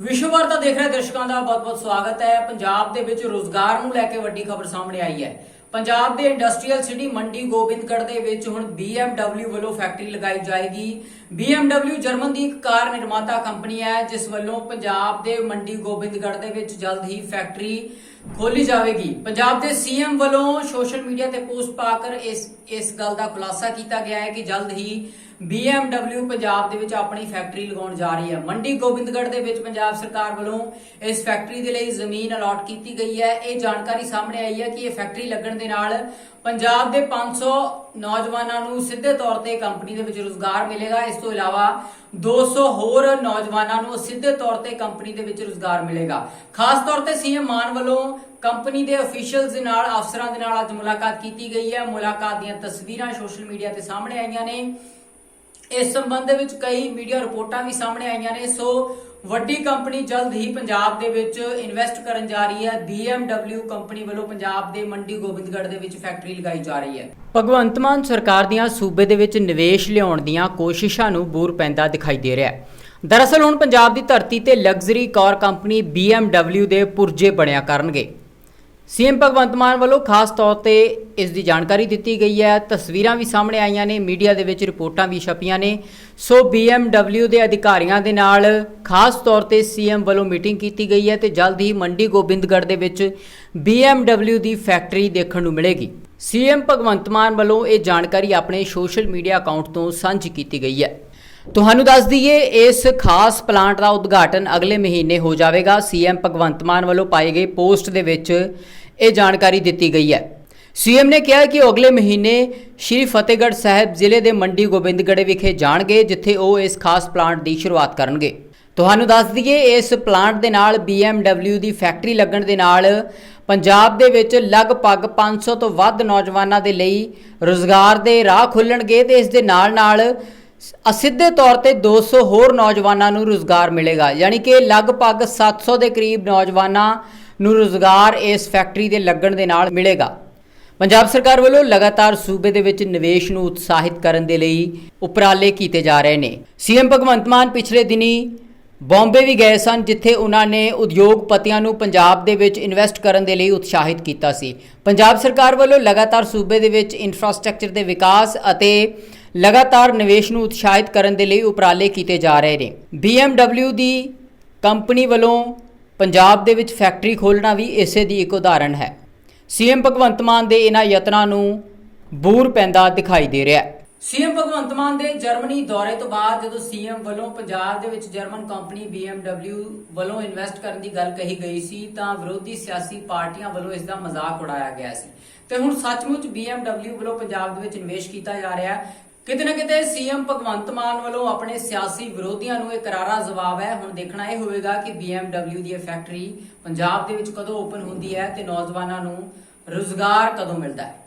ਵਿਸ਼ਵ ਵਾਰਤਾ ਦੇਖ ਰਹੇ ਦਰਸ਼ਕਾਂ ਦਾ ਬਹੁਤ-ਬਹੁਤ ਸਵਾਗਤ ਹੈ। ਪੰਜਾਬ ਦੇ ਵਿੱਚ ਰੋਜ਼ਗਾਰ ਨੂੰ ਲੈ ਕੇ ਵੱਡੀ ਖਬਰ ਸਾਹਮਣੇ ਆਈ ਹੈ। ਪੰਜਾਬ ਦੇ ਇੰਡਸਟਰੀਅਲ ਸਿਟੀ ਮੰਡੀ ਗੋਬਿੰਦਗੜ੍ਹ ਦੇ ਵਿੱਚ ਹੁਣ BMW ਵੱਲੋਂ ਫੈਕਟਰੀ ਲਗਾਈ ਜਾਏਗੀ। BMW ਜਰਮਨ ਦੀ ਇੱਕ ਕਾਰ ਨਿਰਮਾਤਾ ਕੰਪਨੀ ਹੈ, ਜਿਸ ਵੱਲੋਂ ਪੰਜਾਬ ਦੇ ਮੰਡੀ ਗੋਬਿੰਦਗੜ੍ਹ ਦੇ ਵਿੱਚ ਜਲਦ ਹੀ ਫੈਕਟਰੀ ਖੋਲੀ ਜਾਵੇਗੀ। ਪੰਜਾਬ ਦੇ ਸੀਐਮ ਵੱਲੋਂ ਸੋਸ਼ਲ ਮੀਡੀਆ ਤੇ ਪੋਸਟ ਪਾ ਕਰ ਇਸ ਇਸ ਗੱਲ ਦਾ ਖੁਲਾਸਾ ਕੀਤਾ ਗਿਆ ਹੈ ਕਿ ਜਲਦ ਹੀ BMW ਪੰਜਾਬ ਦੇ ਵਿੱਚ ਆਪਣੀ ਫੈਕਟਰੀ ਲਗਾਉਣ ਜਾ ਰਹੀ ਹੈ। ਮੰਡੀ ਗੋਬਿੰਦਗੜ੍ਹ ਦੇ ਵਿੱਚ ਪੰਜਾਬ ਸਰਕਾਰ ਵੱਲੋਂ ਇਸ ਫੈਕਟਰੀ ਦੇ ਲਈ ਜ਼ਮੀਨ ਅਲਾਟ ਕੀਤੀ ਗਈ ਹੈ। ਇਹ ਜਾਣਕਾਰੀ ਸਾਹਮਣੇ ਆਈ ਹੈ ਕਿ ਇਹ ਫੈਕਟਰੀ ਲੱਗਣ ਦੇ ਨਾਲ ਪੰਜਾਬ ਦੇ 500 ਨੌਜਵਾਨਾਂ ਨੂੰ ਸਿੱਧੇ ਤੌਰ ਤੇ ਕੰਪਨੀ ਦੇ ਵਿੱਚ ਰੋਜ਼ਗਾਰ ਮਿਲੇਗਾ। ਇਸ ਤੋਂ ਇਲਾਵਾ 200 ਹੋਰ ਨੌਜਵਾਨਾਂ ਨੂੰ ਸਿੱਧੇ ਤੌਰ ਤੇ ਕੰਪਨੀ ਦੇ ਵਿੱਚ ਰੋਜ਼ਗਾਰ ਮਿਲੇਗਾ। ਖਾਸ ਤੌਰ ਤੇ ਸੀਐਮ ਮਾਨ ਵੱਲੋਂ ਕੰਪਨੀ ਦੇ ਅਫੀਸ਼ੀਅਲਸ ਦੇ ਨਾਲ, ਅਫਸਰਾਂ ਦੇ ਨਾਲ ਅੱਜ ਮੁਲਾਕਾਤ ਕੀਤੀ ਗਈ ਹੈ। ਮੁਲਾਕਾਤ ਦੀਆਂ ਤਸਵੀਰਾਂ ਸੋਸ਼ਲ ਮੀਡੀਆ ਤੇ ਸਾਹਮਣੇ ਆਈਆਂ ਨੇ। ਇਸ ਸੰਬੰਧ ਦੇ ਵਿੱਚ ਕਈ ਮੀਡੀਆ ਰਿਪੋਰਟਾਂ ਵੀ ਸਾਹਮਣੇ ਆਈਆਂ ਨੇ। ਸੋ ਵੱਡੀ ਕੰਪਨੀ ਜਲਦ ਹੀ ਪੰਜਾਬ ਦੇ ਵਿੱਚ ਇਨਵੈਸਟ ਕਰਨ ਜਾ ਰਹੀ ਹੈ। BMW ਕੰਪਨੀ ਵੱਲੋਂ ਪੰਜਾਬ ਦੇ ਮੰਡੀ ਗੋਬਿੰਦਗੜ੍ਹ ਦੇ ਵਿੱਚ ਫੈਕਟਰੀ ਲਗਾਈ ਜਾ ਰਹੀ ਹੈ। ਭਗਵੰਤ ਮਾਨ ਸਰਕਾਰ ਦੀਆਂ ਸੂਬੇ ਦੇ ਵਿੱਚ ਨਿਵੇਸ਼ ਲਿਆਉਣ ਦੀਆਂ ਕੋਸ਼ਿਸ਼ਾਂ ਨੂੰ ਬੂਰ ਪੈਂਦਾ ਦਿਖਾਈ ਦੇ ਰਿਹਾ ਹੈ। ਦਰਅਸਲ ਹੁਣ ਪੰਜਾਬ ਦੀ ਧਰਤੀ ਤੇ ਲਗਜ਼ਰੀ ਕਾਰ ਕੰਪਨੀ BMW ਦੇ ਪੁਰਜੇ ਬਣਿਆ ਕਰਨਗੇ। ਸੀਐਮ ਭਗਵੰਤ ਮਾਨ ਵੱਲੋਂ ਖਾਸ ਤੌਰ ਤੇ ਇਸ ਦੀ ਜਾਣਕਾਰੀ ਦਿੱਤੀ ਗਈ ਹੈ। ਤਸਵੀਰਾਂ ਵੀ ਸਾਹਮਣੇ ਆਈਆਂ ਨੇ, ਮੀਡੀਆ ਦੇ ਵਿੱਚ ਰਿਪੋਰਟਾਂ ਵੀ ਛਪੀਆਂ ਨੇ। ਸੋ BMW ਦੇ ਅਧਿਕਾਰੀਆਂ ਦੇ ਨਾਲ ਖਾਸ ਤੌਰ ਤੇ ਸੀਐਮ ਵੱਲੋਂ ਮੀਟਿੰਗ ਕੀਤੀ ਗਈ ਹੈ ਤੇ ਜਲਦ ਹੀ ਮੰਡੀ ਗੋਬਿੰਦਗੜ੍ਹ ਦੇ ਵਿੱਚ BMW ਦੀ ਫੈਕਟਰੀ ਦੇਖਣ ਨੂੰ ਮਿਲੇਗੀ। ਸੀਐਮ ਭਗਵੰਤ ਮਾਨ ਵੱਲੋਂ ਇਹ ਜਾਣਕਾਰੀ ਆਪਣੇ ਸੋਸ਼ਲ ਮੀਡੀਆ ਅਕਾਊਂਟ ਤੋਂ ਸਾਂਝੀ ਕੀਤੀ ਗਈ ਹੈ। ਤੁਹਾਨੂੰ ਦੱਸ ਦਈਏ, ਇਸ ਖਾਸ ਪਲਾਂਟ ਦਾ ਉਦਘਾਟਨ ਅਗਲੇ ਮਹੀਨੇ ਹੋ ਜਾਵੇਗਾ। ਸੀਐਮ ਭਗਵੰਤ ਮਾਨ ਵੱਲੋਂ ਪਾਈ ਗਈ ਪੋਸਟ ਦੇ ਵਿੱਚ ਇਹ ਜਾਣਕਾਰੀ ਦਿੱਤੀ ਗਈ ਹੈ। ਸੀਐਮ ਨੇ ਕਿਹਾ ਕਿ ਉਹ ਅਗਲੇ ਮਹੀਨੇ ਸ਼੍ਰੀ ਫਤਿਹਗੜ੍ਹ ਸਾਹਿਬ ਜ਼ਿਲ੍ਹੇ ਦੇ ਮੰਡੀ ਗੋਬਿੰਦਗੜ੍ਹ ਵਿਖੇ ਜਾਣਗੇ, ਜਿੱਥੇ ਉਹ ਇਸ ਖਾਸ ਪਲਾਂਟ ਦੀ ਸ਼ੁਰੂਆਤ ਕਰਨਗੇ। ਤੁਹਾਨੂੰ ਦੱਸ ਦਈਏ, ਇਸ ਪਲਾਂਟ ਦੇ ਨਾਲ BMW ਦੀ ਫੈਕਟਰੀ ਲੱਗਣ ਦੇ ਨਾਲ ਪੰਜਾਬ ਦੇ ਵਿੱਚ ਲਗਭਗ 500 ਤੋਂ ਵੱਧ ਨੌਜਵਾਨਾਂ ਦੇ ਲਈ ਰੋਜ਼ਗਾਰ ਦੇ ਰਾਹ ਖੁੱਲਣਗੇ ਤੇ ਇਸ ਦੇ ਨਾਲ ਨਾਲ ਅਸਿੱਧੇ ਤੌਰ ਤੇ 200 ਹੋਰ ਨੌਜਵਾਨਾਂ ਨੂੰ ਰੋਜ਼ਗਾਰ ਮਿਲੇਗਾ, ਯਾਨੀ ਕਿ ਲਗਭਗ 700 ਦੇ ਕਰੀਬ ਨੌਜਵਾਨਾਂ ਨੂੰ ਰੋਜ਼ਗਾਰ ਇਸ ਫੈਕਟਰੀ ਦੇ ਲੱਗਣ ਦੇ ਨਾਲ ਮਿਲੇਗਾ। ਪੰਜਾਬ ਸਰਕਾਰ ਵੱਲੋਂ ਲਗਾਤਾਰ ਸੂਬੇ ਦੇ ਵਿੱਚ ਨਿਵੇਸ਼ ਨੂੰ ਉਤਸ਼ਾਹਿਤ ਕਰਨ ਦੇ ਲਈ ਉਪਰਾਲੇ ਕੀਤੇ ਜਾ ਰਹੇ ਨੇ। ਸੀਐਮ ਭਗਵੰਤ ਮਾਨ ਪਿਛਲੇ ਦਿਨੀ ਬੰਬੇ ਵੀ ਗਏ ਸਨ, ਜਿੱਥੇ ਉਹਨਾਂ ਨੇ ਉਦਯੋਗਪਤੀਆਂ ਨੂੰ ਪੰਜਾਬ ਦੇ ਵਿੱਚ ਇਨਵੈਸਟ ਕਰਨ ਦੇ ਲਈ ਉਤਸ਼ਾਹਿਤ ਕੀਤਾ ਸੀ। ਪੰਜਾਬ ਸਰਕਾਰ ਵੱਲੋਂ ਲਗਾਤਾਰ ਸੂਬੇ ਦੇ ਵਿੱਚ ਇਨਫਰਾਸਟ੍ਰਕਚਰ ਦੇ ਵਿਕਾਸ ਅਤੇ ਲਗਾਤਾਰ ਨਿਵੇਸ਼ ਨੂੰ ਉਤਸ਼ਾਹਿਤ ਕਰਨ ਦੇ ਲਈ ਉਪਰਾਲੇ ਕੀਤੇ ਜਾ ਰਹੇ ਨੇ। BMW ਦੀ ਕੰਪਨੀ ਵੱਲੋਂ ਪੰਜਾਬ ਦੇ ਵਿੱਚ ਫੈਕਟਰੀ ਖੋਲਣਾ ਵੀ ਇਸੇ ਦੀ ਇੱਕ ਉਦਾਹਰਣ ਹੈ। ਸੀਐਮ ਭਗਵੰਤ ਮਾਨ ਦੇ ਇਹਨਾਂ ਯਤਨਾਂ ਨੂੰ ਬੂਰ ਪੈਂਦਾ ਦਿਖਾਈ ਦੇ ਰਿਹਾ ਹੈ। ਸੀਐਮ ਭਗਵੰਤ ਮਾਨ ਦੇ ਜਰਮਨੀ ਦੌਰੇ ਤੋਂ ਬਾਅਦ ਜਦੋਂ ਸੀਐਮ ਵੱਲੋਂ ਪੰਜਾਬ ਦੇ ਵਿੱਚ ਜਰਮਨ ਕੰਪਨੀ BMW ਵੱਲੋਂ ਇਨਵੈਸਟ ਕਰਨ ਦੀ ਗੱਲ ਕਹੀ ਗਈ ਸੀ, ਤਾਂ ਵਿਰੋਧੀ ਸਿਆਸੀ ਪਾਰਟੀਆਂ ਵੱਲੋਂ ਇਸ ਦਾ ਮਜ਼ਾਕ ਉਡਾਇਆ ਗਿਆ ਸੀ। ਤੇ ਹੁਣ ਸੱਚਮੁੱਚ BMW ਵੱਲੋਂ ਪੰਜਾਬ ਦੇ ਵਿੱਚ ਨਿਵੇਸ਼ ਕੀਤਾ ਜਾ ਰਿਹਾ ਹੈ। ਕਿਤੇ ਨਾ ਕਿਤੇ ਸੀਐਮ ਭਗਵੰਤ ਮਾਨ ਵੱਲੋਂ ਆਪਣੇ ਸਿਆਸੀ ਵਿਰੋਧੀਆਂ ਨੂੰ ਇਹ ਕਰਾਰਾ ਜਵਾਬ ਹੈ। ਹੁਣ ਦੇਖਣਾ ਇਹ ਹੋਵੇਗਾ ਕਿ BMW ਦੀ ਇਹ ਫੈਕਟਰੀ ਪੰਜਾਬ ਦੇ ਵਿੱਚ ਕਦੋਂ ਓਪਨ ਹੁੰਦੀ ਹੈ ਤੇ ਨੌਜਵਾਨਾਂ ਨੂੰ ਰੋਜ਼ਗਾਰ ਕਦੋਂ ਮਿਲਦਾ ਹੈ।